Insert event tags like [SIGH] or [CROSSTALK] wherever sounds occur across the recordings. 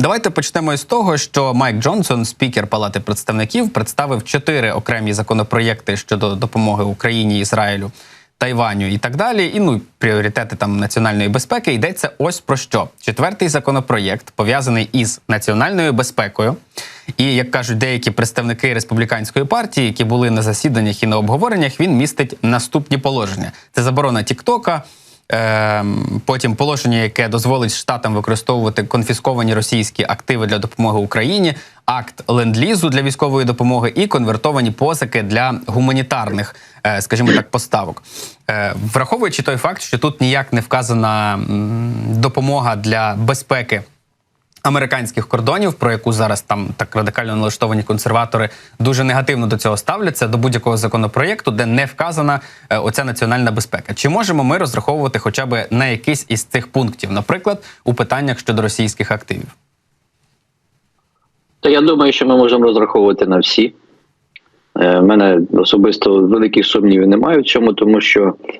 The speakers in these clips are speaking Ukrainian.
Давайте почнемо із того, що Майк Джонсон, спікер Палати представників, представив чотири окремі законопроєкти щодо допомоги Україні, Ізраїлю, Тайваню і так далі. І ну пріоритети там національної безпеки. Йдеться ось про що. Четвертий законопроєкт пов'язаний із національною безпекою. І як кажуть деякі представники республіканської партії, які були на засіданнях і на обговореннях, він містить наступні положення: це заборона Тіктока. Ем, Потім положення, яке дозволить штатам використовувати конфісковані російські активи для допомоги Україні, акт ленд-лізу для військової допомоги і конвертовані позики для гуманітарних, е, скажімо так, поставок. Е, Враховуючи той факт, що тут ніяк не вказана допомога для безпеки американських кордонів, про яку зараз там так радикально налаштовані консерватори дуже негативно до цього ставляться до будь-якого законопроєкту, де не вказана е, оця національна безпека. Чи можемо ми розраховувати хоча б на якийсь із цих пунктів, наприклад, у питаннях щодо російських активів? Та я думаю, що ми можемо розраховувати на всі. У мене особисто великих сумнівів немає в цьому, тому що е,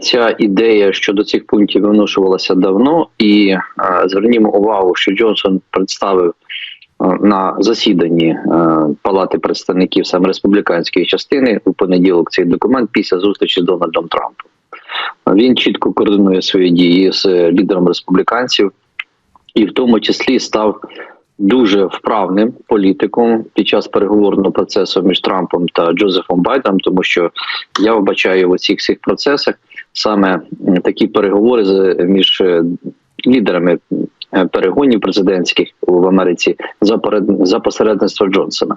ця ідея щодо цих пунктів виношувалася давно, і е, звернімо увагу, що Джонсон представив е, на засіданні е, Палати представників саме республіканської частини у понеділок цей документ після зустрічі з Дональдом Трампом. Він чітко координує свої дії з е, лідером республіканців, і в тому числі став дуже вправним політиком під час переговорного процесу між Трампом та Джозефом Байденом, тому що я вбачаю в цих процесах саме такі переговори з між е, лідерами перегонів президентських в Америці за за посередництва Джонсона.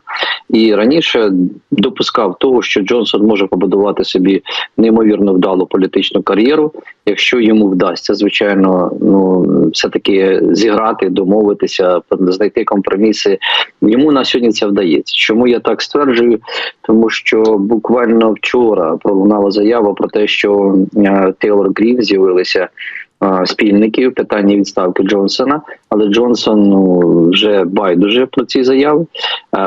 І раніше допускав того, що Джонсон може побудувати собі неймовірно вдалу політичну кар'єру, якщо йому вдасться, звичайно, ну все таки зіграти, домовитися, знайти компроміси. Йому на сьогодні це вдається. Чому я так стверджую? Тому що буквально вчора пролунала заява про те, що е, Тейлор Грін з'явилися е, питання відставки Джонсона, але Джонсон ну, вже байдуже про ці заяви,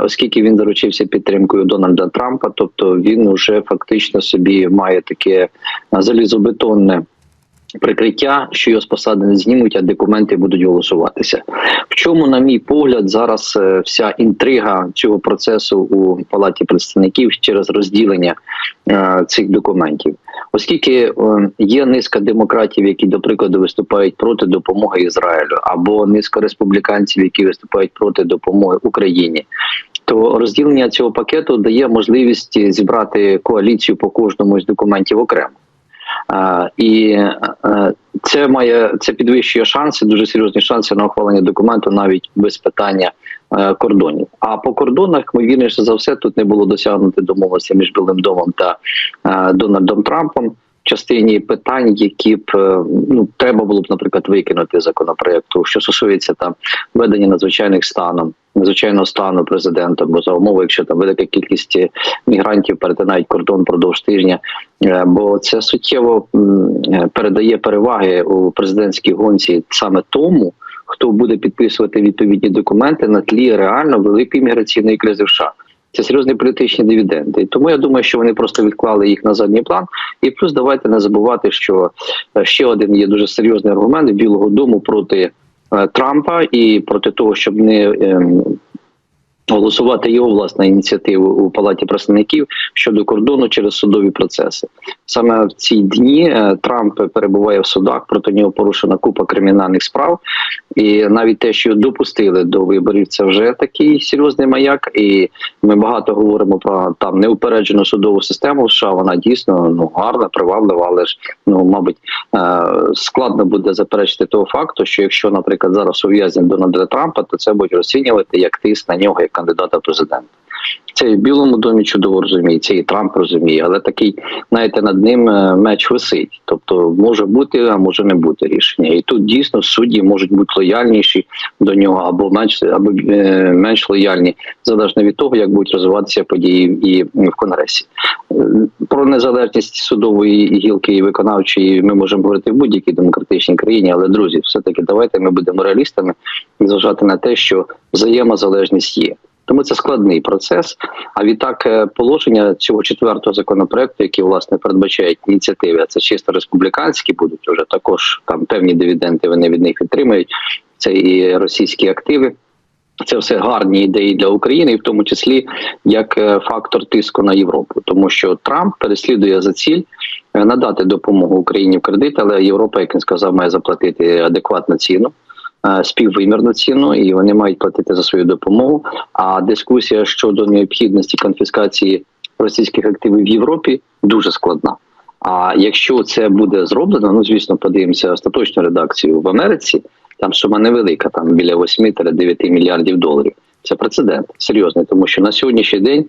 оскільки він заручився підтримкою Дональда Трампа, тобто він вже фактично собі має таке залізобетонне. Прикриття, що його з посади не знімуть, а документи будуть голосуватися. В чому, на мій погляд, зараз е, вся інтрига цього процесу у палаті представників через розділення е, цих документів, оскільки е, є низка демократів, які до прикладу виступають проти допомоги Ізраїлю, або низка республіканців, які виступають проти допомоги Україні. То розділення цього пакету дає можливість зібрати коаліцію по кожному з документів окремо. І е, це має це підвищує шанси, дуже серйозні шанси на ухвалення документу навіть без питання е, кордонів. А по кордонах, ймовірніше за все, тут не було досягнути домовленості між Білим домом та е, Дональдом Трампом. Частині питань, які б ну треба було б, наприклад, викинути законопроекту, що стосується там ведення надзвичайних станом, надзвичайного стану президента, бо за умови, якщо там велика кількість мігрантів перетинають кордон впродовж тижня, Е, бо це суттєво е, передає переваги у президентській гонці саме тому, хто буде підписувати відповідні документи на тлі реально великої міграційної кризи в США. Це серйозні політичні дивіденди. Тому я думаю, що вони просто відклали їх на задній план. І плюс давайте не забувати, що е, ще один є дуже серйозний аргумент Білого Дому проти е, Трампа і проти того, щоб не ем, голосувати його власна ініціатива у палаті представників щодо кордону через судові процеси. Саме в ці дні е, Трамп перебуває в судах. Проти нього порушена купа кримінальних справ, і навіть те, що допустили до виборів, це вже такий серйозний маяк. І ми багато говоримо про там неупереджену судову систему. в США вона дійсно ну гарна, приваблива, але ж ну мабуть е, складно буде заперечити того факту, що якщо, наприклад, зараз ув'язнять Дональда Трампа, то це будуть розцінювати як тиск на нього кандидата в президента. Це і в Білому домі чудово розуміє, це і Трамп розуміє, але такий, знаєте, над ним е, меч висить. Тобто може бути, а може не бути рішення. І тут дійсно судді можуть бути лояльніші до нього або менш або е, менш лояльні, залежно від того, як будуть розвиватися події і в Конгресі. Е, Про незалежність судової гілки і виконавчої ми можемо говорити в будь-якій демократичній країні, але друзі, все таки давайте ми будемо реалістами і зважати на те, що взаємозалежність є. Тому це складний процес. А відтак, е, положення цього четвертого законопроекту, які власне передбачають ініціативи, а це чисто республіканські, будуть вже також там певні дивіденди. Вони від них отримають. Це і російські активи. Це все гарні ідеї для України, і в тому числі як е, фактор тиску на Європу, тому що Трамп переслідує за ціль е, надати допомогу Україні в кредит, але Європа, як він сказав, має заплатити адекватну ціну. Е, Співвимірну ціну, і вони мають платити за свою допомогу. А дискусія щодо необхідності конфіскації російських активів в Європі дуже складна. А якщо це буде зроблено, ну звісно, подивимося остаточну редакцію в Америці. Там сума невелика, там біля 8-9 мільярдів доларів. Це прецедент серйозний, тому що на сьогоднішній день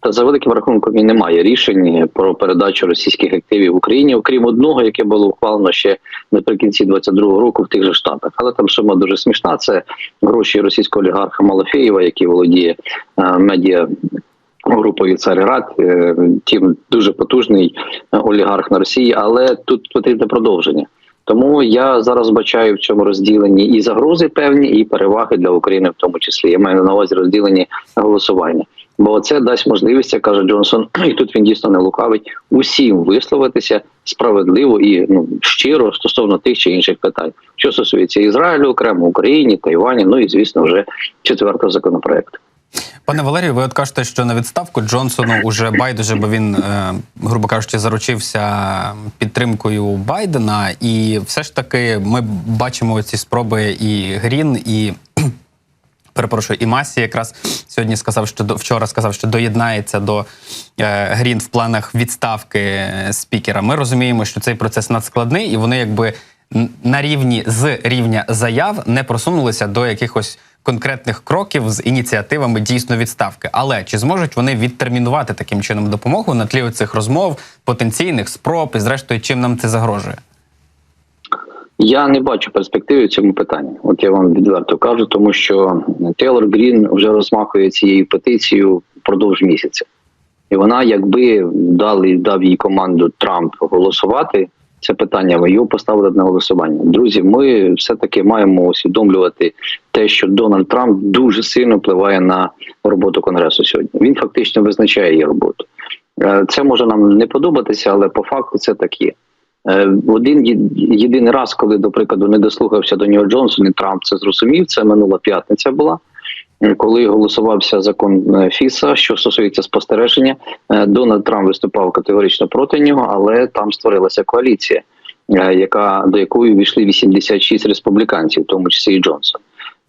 та за великим рахунком і немає рішень про передачу російських активів Україні, окрім одного, яке було ухвалено ще наприкінці 22-го року в тих же штатах. Але там сума дуже смішна. Це гроші російського олігарха Малафеєва, який володіє е, медіа. Групою Царград, е, тим дуже потужний е, олігарх на Росії, але тут потрібне продовження. Тому я зараз бачаю в цьому розділенні і загрози певні, і переваги для України, в тому числі. Я маю на увазі розділені голосування. Бо це дасть можливість, як каже Джонсон, [CLEARS THROAT] і тут він дійсно не лукавить, усім висловитися справедливо і ну щиро стосовно тих чи інших питань, що стосується Ізраїлю, окремо Україні, Тайвані, ну і звісно, вже четвертого законопроекту. Пане Валерію, ви от кажете, що на відставку Джонсону уже байдуже, бо він, е, грубо кажучи, заручився підтримкою Байдена, і все ж таки ми бачимо ці спроби і Грін, і перепрошую, і Масі якраз сьогодні сказав, що до вчора сказав, що доєднається до е, Грін в планах відставки е, спікера. Ми розуміємо, що цей процес надскладний, і вони якби на рівні з рівня заяв не просунулися до якихось конкретних кроків з ініціативами дійсно відставки. Але чи зможуть вони відтермінувати таким чином допомогу на тлі цих розмов, потенційних спроб і зрештою, чим нам це загрожує? Я не бачу перспективи в цьому питанні. От я вам відверто кажу, тому що Тейлор Грін вже розмахує цією петицією впродовж місяця, і вона, якби дали дав їй команду Трамп голосувати. Це питання ви його поставили на голосування. Друзі, ми все таки маємо усвідомлювати те, що Дональд Трамп дуже сильно впливає на роботу конгресу сьогодні. Він фактично визначає її роботу. Е, Це може нам не подобатися, але по факту це так є. Е, Один єдиний раз, коли, до прикладу, не дослухався до нього Джонсон і Трамп це зрозумів. Це минула п'ятниця була. е, Коли голосувався закон е, Фіса, що стосується спостереження, Дональд Трамп виступав категорично проти нього, але там створилася коаліція, яка до якої війшли 86 республіканців, в тому числі і Джонсон.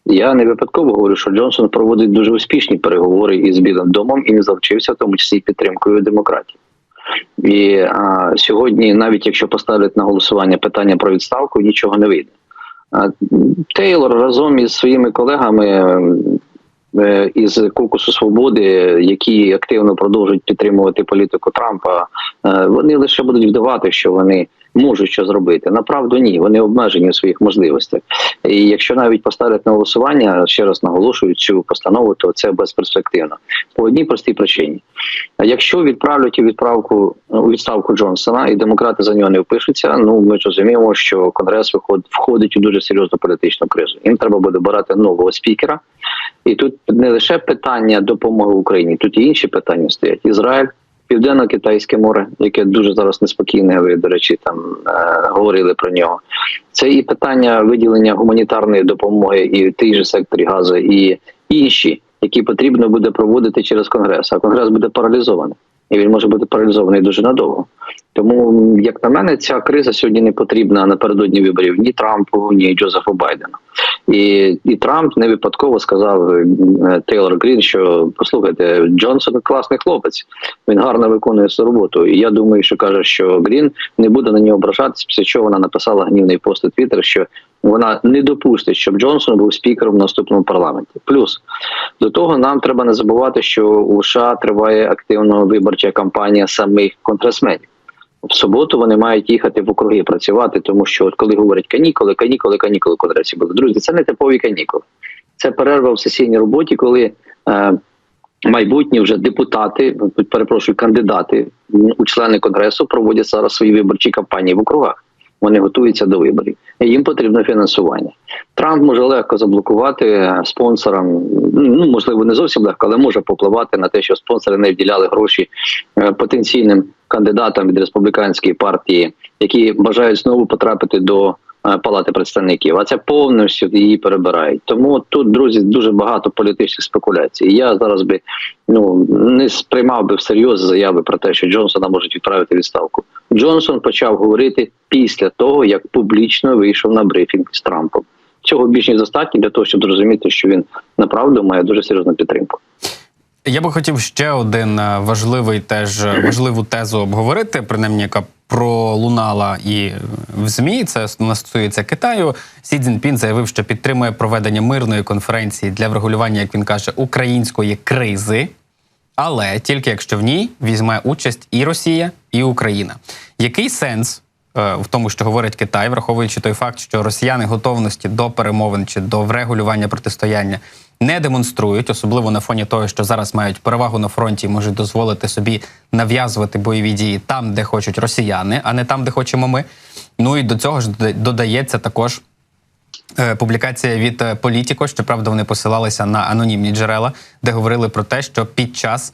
Я не випадково говорю, що Джонсон проводить дуже успішні переговори із Білим домом і не завчився, в тому числі підтримкою демократів. І а, сьогодні, навіть якщо поставлять на голосування питання про відставку, нічого не вийде. А, Тейлор разом із своїми колегами е, із Кокусу Свободи, які активно продовжують підтримувати політику Трампа, е, вони лише будуть вдавати, що вони можуть що зробити. Направду ні, вони обмежені у своїх можливостях. І якщо навіть поставлять на голосування, ще раз наголошую цю постанову, то це безперспективно по одній простій причині. Якщо відправлять у відправку у відставку Джонсона і демократи за нього не впишуться, ну ми розуміємо, що конгрес виход, входить у дуже серйозну політичну кризу. Їм треба буде обирати нового спікера, і тут не лише питання допомоги Україні, тут і інші питання стоять. Ізраїль. Південно-Китайське море, яке дуже зараз неспокійне, ви, до речі, там е, говорили про нього. Це і питання виділення гуманітарної допомоги, і в тій же секторі газу, і інші, які потрібно буде проводити через конгрес. А конгрес буде паралізований, і він може бути паралізований дуже надовго. Тому, як на мене, ця криза сьогодні не потрібна напередодні виборів ні Трампу, ні Джозефу Байдену. І, і Трамп не випадково сказав е, Тейлор Грін, що послухайте, Джонсон класний хлопець. Він гарно виконує свою роботу. І я думаю, що каже, що Грін не буде на нього ображатися, після чого вона написала гнівний пост у Твіттер, що вона не допустить, щоб Джонсон був спікером в наступному парламенті. Плюс до того нам треба не забувати, що у США триває активно виборча кампанія самих контрасменів. В суботу вони мають їхати в округи працювати, тому що от коли говорять канікули, канікули, канікули конгресі були. Друзі, це не типові канікули. Це перерва в сесійній роботі, коли е, майбутні вже депутати, перепрошую, кандидати у члени конгресу проводять зараз свої виборчі кампанії в округах. Вони готуються до виборів. І їм потрібно фінансування. Трамп може легко заблокувати спонсорам. Ну можливо, не зовсім легко, але може попливати на те, що спонсори не вділяли гроші е, потенційним кандидатам від республіканської партії, які бажають знову потрапити до палати представників. А це повністю її перебирають. Тому тут, друзі, дуже багато політичних спекуляцій. Я зараз би ну не сприймав би всерйоз заяви про те, що Джонсона можуть відправити відставку. Джонсон почав говорити після того, як публічно вийшов на брифінг з Трампом. Цього більш ніж достатньо для того, щоб зрозуміти, що він направду має дуже серйозну підтримку. Я би хотів ще один е, важливий теж е, [CLEARS THROAT] важливу тезу обговорити, принаймні, яка пролунала і в ЗМІ. Це стосується Китаю. Сі Цзіньпін заявив, що підтримує проведення мирної конференції для врегулювання, як він каже, української кризи, але тільки якщо в ній візьме участь і Росія, і Україна. Який сенс в тому, що говорить Китай, враховуючи той факт, що росіяни готовності до перемовин чи до врегулювання протистояння не демонструють, особливо на фоні того, що зараз мають перевагу на фронті і можуть дозволити собі нав'язувати бойові дії там, де хочуть росіяни, а не там, де хочемо ми. Ну і до цього ж додається також. е, Публікація від е, Політіко, щоправда, вони посилалися на анонімні джерела, де говорили про те, що під час е,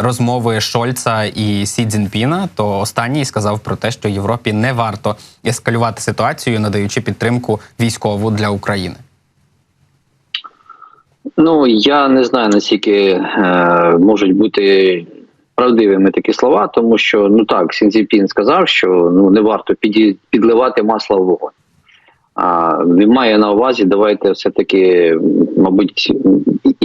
розмови Шольца і Сі Цзіньпіна, то останній сказав про те, що Європі не варто ескалювати ситуацію, надаючи підтримку військову для України. Ну я не знаю наскільки е, можуть бути правдивими такі слова, тому що ну так Сінзіпін сказав, що ну не варто піді, підливати масло в вогонь. А він має на увазі, давайте все таки, мабуть,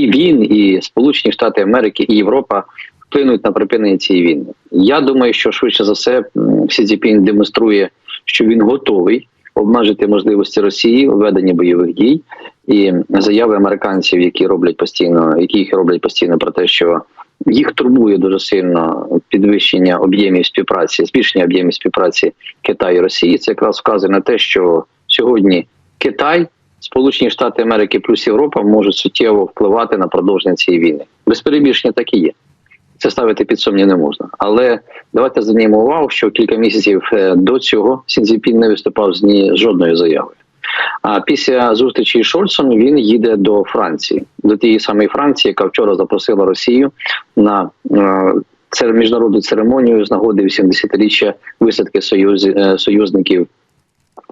і він, і Сполучені Штати Америки, і Європа вплинуть на припинення цієї війни. Я думаю, що швидше за все Сі Цзіпін демонструє, що він готовий обмежити можливості Росії у веденні бойових дій, і заяви американців, які роблять постійно, які їх роблять постійно про те, що їх турбує дуже сильно підвищення об'ємів співпраці, збільшення об'ємів співпраці Китаю і Росії. Це якраз вказує на те, що сьогодні Китай, Сполучені Штати Америки плюс Європа можуть суттєво впливати на продовження цієї війни. Безперебільшення так і є. Це ставити під сумнів не можна. Але давайте звернемо увагу, що кілька місяців е, до цього Сінзіпін не виступав з ні жодною заявою. А після зустрічі з Шольцем він їде до Франції, до тієї самої Франції, яка вчора запросила Росію на е, міжнародну церемонію з нагоди 80-річчя висадки союз, е, союзників.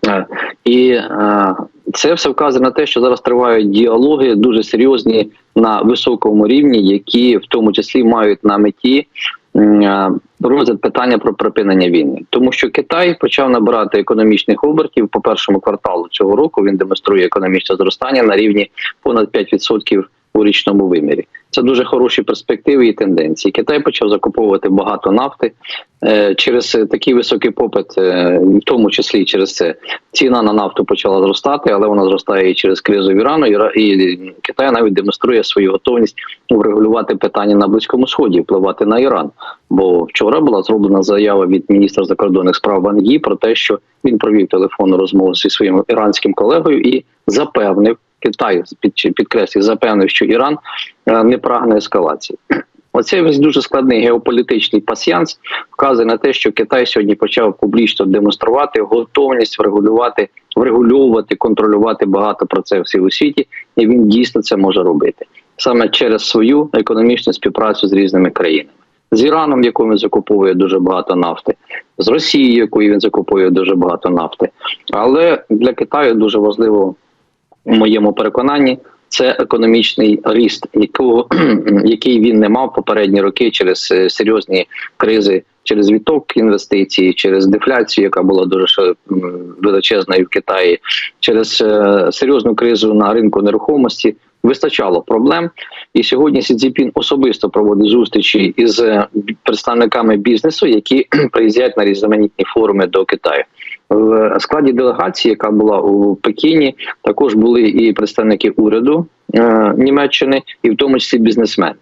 Е, І е, це все вказує на те, що зараз тривають діалоги дуже серйозні на високому рівні, які в тому числі мають на меті е, розгляд питання про припинення війни, тому що Китай почав набирати економічних обертів по першому кварталу цього року. Він демонструє економічне зростання на рівні понад 5% у річному вимірі. Це дуже хороші перспективи і тенденції. Китай почав закуповувати багато нафти Е, через е, такий високий попит, е, в тому числі через це ціна на нафту почала зростати, але вона зростає і через кризу в Ірану. І Китай навіть демонструє свою готовність врегулювати питання на близькому сході, впливати на Іран. Бо вчора була зроблена заява від міністра закордонних справ Ван Гі про те, що він провів телефонну розмову зі своїм іранським колегою і запевнив Китай під підкреслюю, запевнив, що Іран е, не прагне ескалації. Оцей весь дуже складний геополітичний пасьянс вказує на те, що Китай сьогодні почав публічно демонструвати готовність врегулювати, врегульовувати, контролювати багато процесів у світі, і він дійсно це може робити саме через свою економічну співпрацю з різними країнами. З Іраном, якому він закуповує дуже багато нафти, з Росією, якою він закуповує дуже багато нафти. Але для Китаю дуже важливо у моєму переконанні це економічний ріст, якого [CLEARS THROAT] який він не мав попередні роки через е, серйозні кризи, через відток інвестицій, через дефляцію, яка була дуже величезною в Китаї, через е, серйозну кризу на ринку нерухомості. Вистачало проблем, і сьогодні Сі Цзіньпін особисто проводить зустрічі із е, представниками бізнесу, які [CLEARS THROAT] приїздять на різноманітні форуми до Китаю. В складі делегації, яка була у Пекіні, також були і представники уряду е, Німеччини, і в тому числі бізнесмени.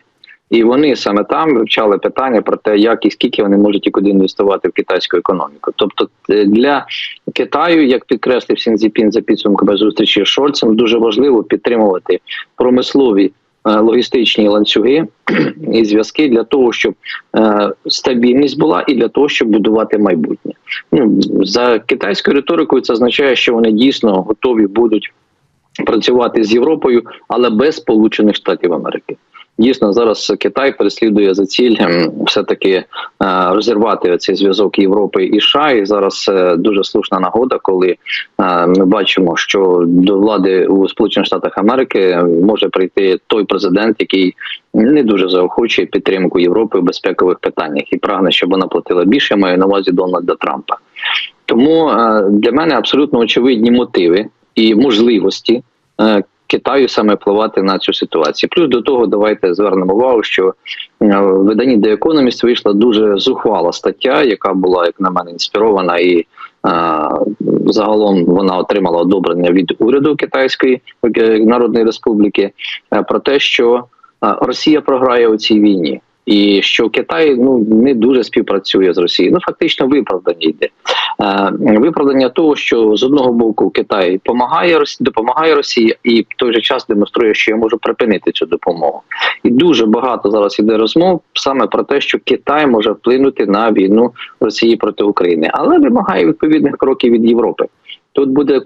І вони саме там вивчали питання про те, як і скільки вони можуть і куди інвестувати в китайську економіку. Тобто е, для Китаю, як підкреслив Сінзіпін за підсумками зустрічі з Шольцем, дуже важливо підтримувати промислові логістичні ланцюги [CLEARS THROAT] і зв'язки для того, щоб е, стабільність була, і для того, щоб будувати майбутнє. Ну за китайською риторикою, це означає, що вони дійсно готові будуть працювати з Європою, але без Сполучених Штатів Америки. Дійсно, зараз Китай переслідує за ціль ем, все-таки е, розірвати цей зв'язок Європи і США. І зараз е, дуже слушна нагода, коли е, ми бачимо, що до влади у Сполучених Штатах Америки може прийти той президент, який не дуже заохочує підтримку Європи в безпекових питаннях і прагне, щоб вона платила більше. я Маю на увазі Дональда Трампа. Тому для мене абсолютно очевидні мотиви і можливості Китаю саме впливати на цю ситуацію. Плюс до того, давайте звернемо увагу, що е, в виданні The Economist вийшла дуже зухвала стаття, яка була, як на мене, інспірована і. а, Загалом вона отримала одобрення від уряду Китайської е, Народної Республіки е, про те, що е, Росія програє у цій війні, і що Китай ну не дуже співпрацює з Росією. Ну фактично виправдання йде. Е, Виправдання того, що з одного боку Китай допомагає Росії, допомагає Росії, і в той же час демонструє, що я можу припинити цю допомогу. І дуже багато зараз іде розмов саме про те, що Китай може вплинути на війну Росії проти України, але вимагає відповідних кроків від Європи. Тут буде е,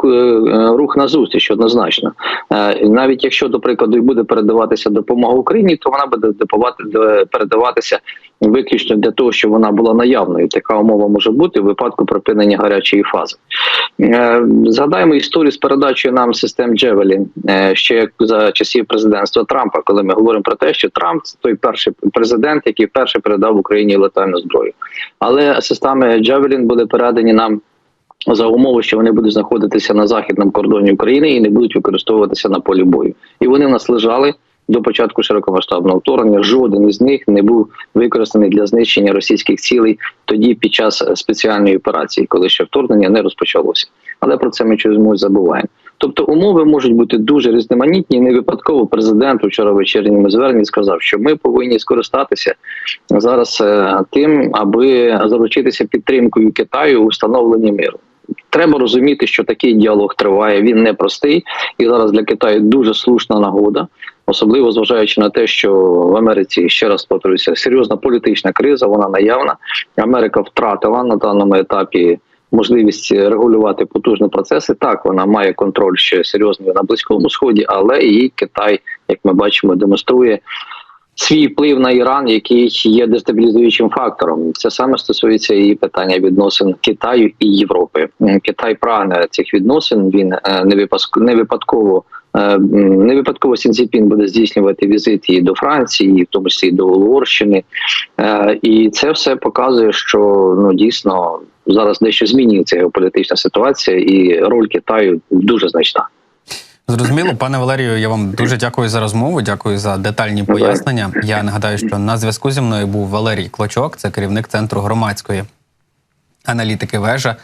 рух на зустріч однозначно. Е, Навіть якщо, до прикладу, буде передаватися допомога Україні, то вона буде передаватися виключно для того, щоб вона була наявною. Така умова може бути в випадку припинення гарячої фази. Е, Згадаємо історію з передачею нам систем Джевелін е, ще за часів президентства Трампа, коли ми говоримо про те, що Трамп це той перший президент, який вперше передав Україні летальну зброю. Але системи Джевелін були передані нам за умови, що вони будуть знаходитися на західному кордоні України і не будуть використовуватися на полі бою. І вони в нас лежали до початку широкомасштабного вторгнення. Жоден із них не був використаний для знищення російських цілей тоді під час спеціальної операції, коли ще вторгнення не розпочалося. Але про це ми чомусь забуваємо. Тобто умови можуть бути дуже різноманітні. Не випадково президент вчора вечірньому зверненні сказав, що ми повинні скористатися зараз е, тим, аби заручитися підтримкою Китаю у встановленні миру. Треба розуміти, що такий діалог триває. Він непростий, і зараз для Китаю дуже слушна нагода, особливо зважаючи на те, що в Америці ще раз повторюся, серйозна політична криза. Вона наявна. Америка втратила на даному етапі можливість регулювати потужні процеси. Так, вона має контроль ще серйозний на близькому сході, але і Китай, як ми бачимо, демонструє. Свій вплив на Іран, який є дестабілізуючим фактором, це саме стосується і питання відносин Китаю і Європи. Китай прагне цих відносин. Він е, не випадково не випадково е, не випадково Сінціпін буде здійснювати візит і до Франції, і в тому числі і до Угорщини. Е, І це все показує, що ну дійсно зараз дещо змінюється геополітична ситуація, і роль Китаю дуже значна. Зрозуміло, пане Валерію, я вам дуже дякую за розмову. Дякую за детальні пояснення. Я нагадаю, що на зв'язку зі мною був Валерій Клочок, це керівник центру громадської аналітики вежа.